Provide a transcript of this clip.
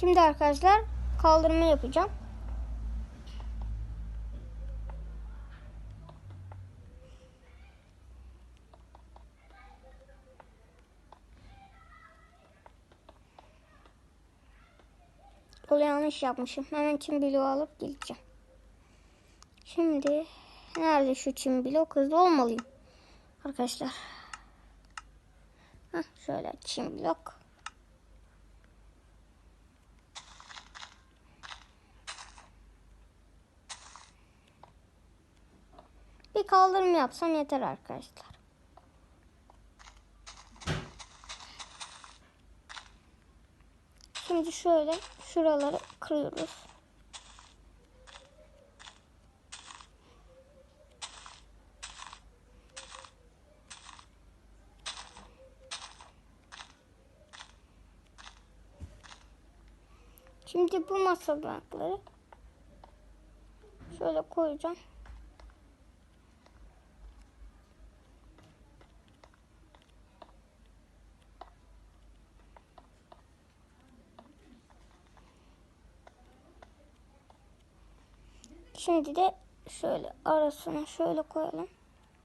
Şimdi arkadaşlar kaldırma yapacağım. Yolu yanlış yapmışım. Hemen çim bloğu alıp geleceğim. Şimdi nerede şu çim blok? Hızlı olmalıyım. Arkadaşlar. Heh, şöyle çim blok. Kaldırım yapsam yeter arkadaşlar. Şimdi şöyle şuraları kırıyoruz. Şimdi bu masa bankları şöyle koyacağım. Şimdi de şöyle arasına şöyle koyalım.